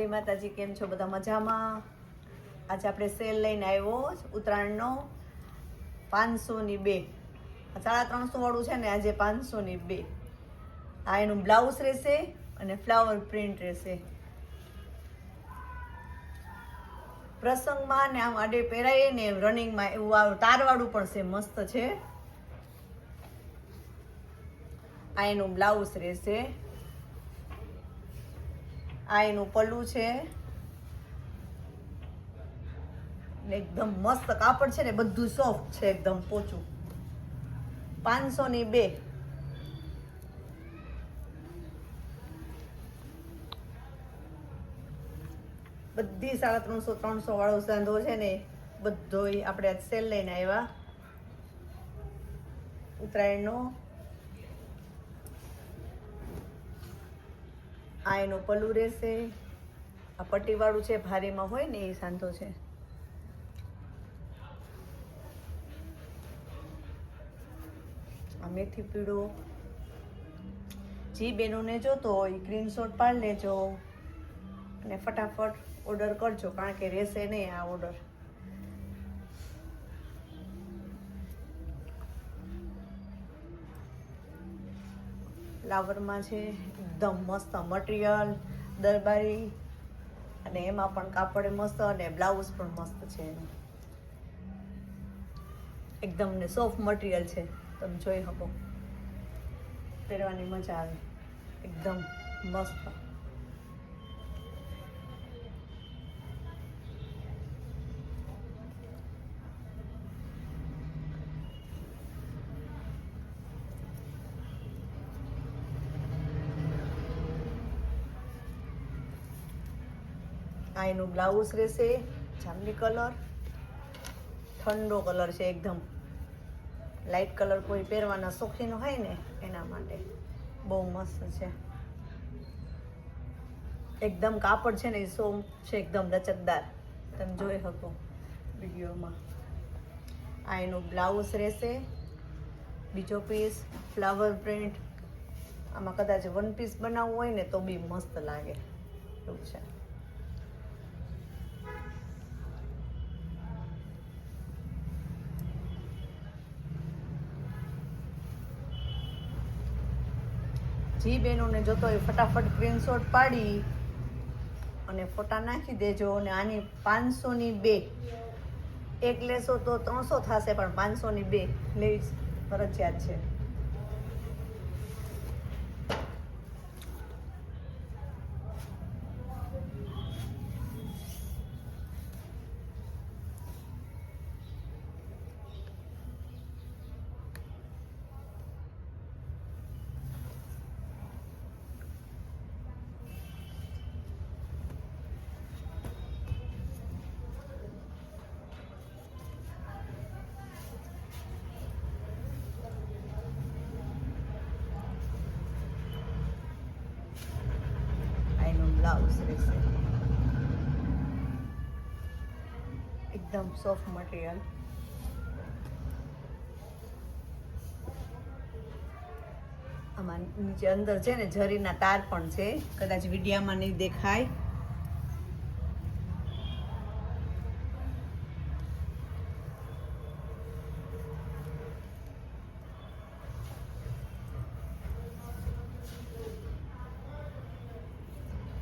જય માતાજી, કેમ છો બધા મજામાં? આજે આપણે સેલ લઈને આવ્યો ઉત્તરાયણનો પાંચસોની બે. સાડા ત્રણસો વાળું છે ને, આજે પાંચસોની બે. આ એનું બ્લાઉઝ રહેશે અને ફ્લાવર પ્રિન્ટ રહેશે. પ્રસંગમાં ને આમ આડે પહેરાય ને રનિંગમાં એવું તારવાળું પણ છે, મસ્ત છે. આ એનું બ્લાઉઝ રહેશે. આ એનું પલ્લું છે. ને એકદમ મસ્ત કાપડ છે ને, બધું સોફ્ટ છે એકદમ પોચું. પાંચસો ની બે. બધી સાડા ત્રણસો ત્રણસો વાળો સાંધો છે ને, બધો આપણે આજ સેલ લઈને આવ્યા. ઉત્તરાયણનો. આ એનું પલું રહેશે. આ પટ્ટીવાળું છે, ભારેમાં હોય ને એ સાંધો છે. આ મેથી પીળો. જી બેનોને જોતો હોય સ્ક્રીનશોટ પાડી લેજો. અને ફટાફટ ઓર્ડર કરજો, કારણ કે રહેશે નહીં આ ઓર્ડર ફ્લાવરમાં છે, એકદમ મસ્ત મટીરિયલ, દરબારી, અને એમાં પણ કાપડ મસ્ત અને બ્લાઉઝ પણ મસ્ત છે. એકદમ ને સોફ્ટ મટીરિયલ છે, તમે જોઈ શકો. પહેરવાની મજા આવે. એકદમ મસ્ત. આ એનું બ્લાઉઝ રહેશે જામની કલર ઠંડો કલર છે એકદમ. લાઇટ કલર કોઈ પહેરવાના શોખીન હોય ને, એના માટે બહુ મસ્ત છે. એકદમ કાપડ છે ને, એ સોમ છે એકદમ લચકદાર તમે જોઈ શકો વિડીયોમાં. આ એનું બ્લાઉઝ રહેશે. બીજો પીસ ફ્લાવર પ્રિન્ટ આમાં કદાચ વન પીસ બનાવવું હોય ને તો બી મસ્ત લાગે. એવું છે. જી બહેનોને જોતો હોય ફટાફટ સ્ક્રીનશોટ પાડી અને ફોટા નાખી દેજો અને આની પાંચસોની બે. એક લેશો તો ત્રણસો થશે, પણ પાંચસોની બે. લેવી ફરજિયાત છે આ એનું બ્લાઉઝ રહેશે. એકદમ સોફ્ટ મટીરિયલ આમાં નીચે અંદર છે ને જરીના તાર પણ છે. કદાચ વિડીયામાં નહીં દેખાય.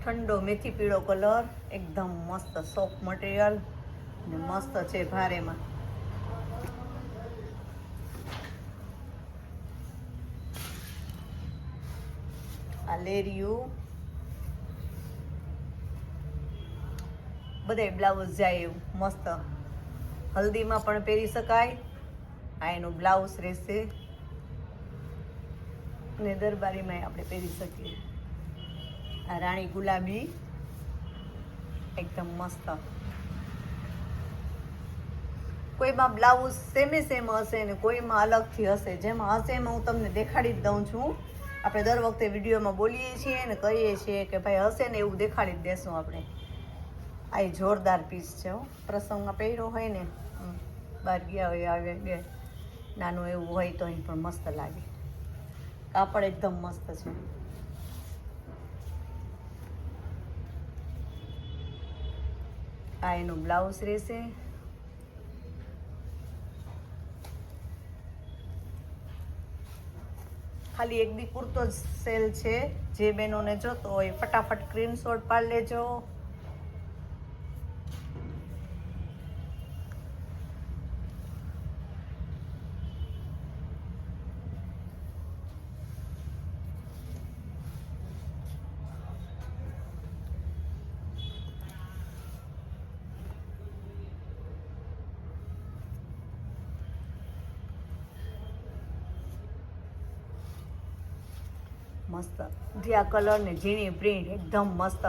ઠંડો મેથી પીળો કલર, એકદમ મસ્ત સોફ્ટ મટીરિયલ ને મસ્ત છે ભારેમાં. આ લેરિયું બધે બ્લાઉઝ જાય એવું, મસ્ત. હલ્દીમાં પણ પહેરી શકાય. આ એનું બ્લાઉઝ રહેશે. અને દરબારીમાં આપણે પહેરી શકીએ. આ રાણી ગુલાબી. એકદમ મસ્ત. કોઈમાં બ્લાઉઝ સેમે સેમ હશે ને કોઈમાં અલગથી હશે. જેમાં હશે એમાં હું તમને દેખાડી જ દઉં છું. આપણે દર વખતે વિડીયોમાં બોલીએ છીએ ને કહીએ છીએ કે ભાઈ હશે ને એવું દેખાડી જ દેશું આપણે. આ એ જોરદાર પીસ છે પ્રસંગમાં પહેર્યો હોય ને બહાર ગયા હોય આવે બે નાનું એવું હોય તો અહીં પણ મસ્ત લાગે. કાપડ એકદમ મસ્ત છે. આ એનું બ્લાઉઝ રહેશે ખાલી એક પૂરતો જ સેલ છે. જે બહેનોને જોતો હોય ફટાફટ સ્ક્રીનશોટ પાડી લેજો. મસ્ત. જીયા કલર ને ઝીણી પ્રિન્ટ એકદમ મસ્ત.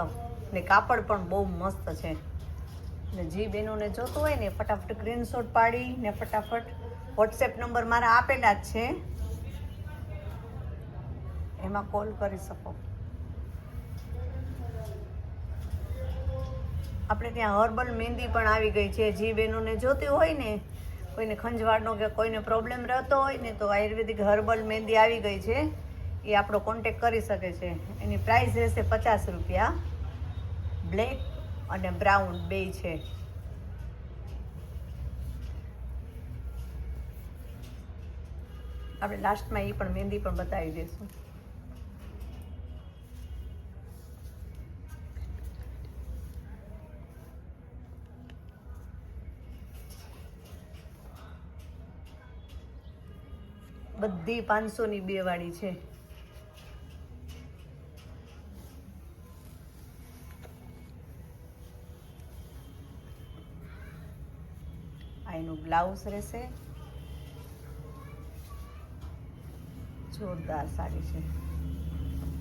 ને કાપડ પણ બહુ મસ્ત છે. ને જે બહેનોને જોતું હોય ને ફટાફટ સ્ક્રીનશોટ પાડી ને ફટાફટ વોટ્સએપ નંબર મારા આપેલા જ છે. એમાં કોલ કરી શકો. આપણે ત્યાં હર્બલ મહેંદી પણ આવી ગઈ છે. જે બહેનોને જોતી હોય ને, કોઈને ખંજવાળનો કે કોઈને પ્રોબ્લેમ રહેતો હોય ને તો આયુર્વેદિક હર્બલ મહેંદી આવી ગઈ છે. એ આપણો કોન્ટેક કરી શકે છે. એની પ્રાઇસ રહેશે પચાસ રૂપિયા. બ્લેક અને બ્રાઉન બે છે. આપણે લાસ્ટમાં એ પણ મહેંદી પણ બતાવી દઈશું. બધી પાંચસો ની બે વાળી છે. આ એનું બ્લાઉઝ રહેશે. જોરદાર સાડી છે.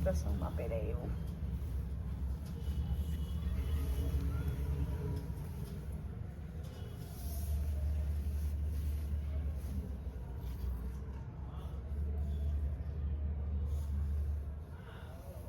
પ્રસંગમાં પહેરાય એવું.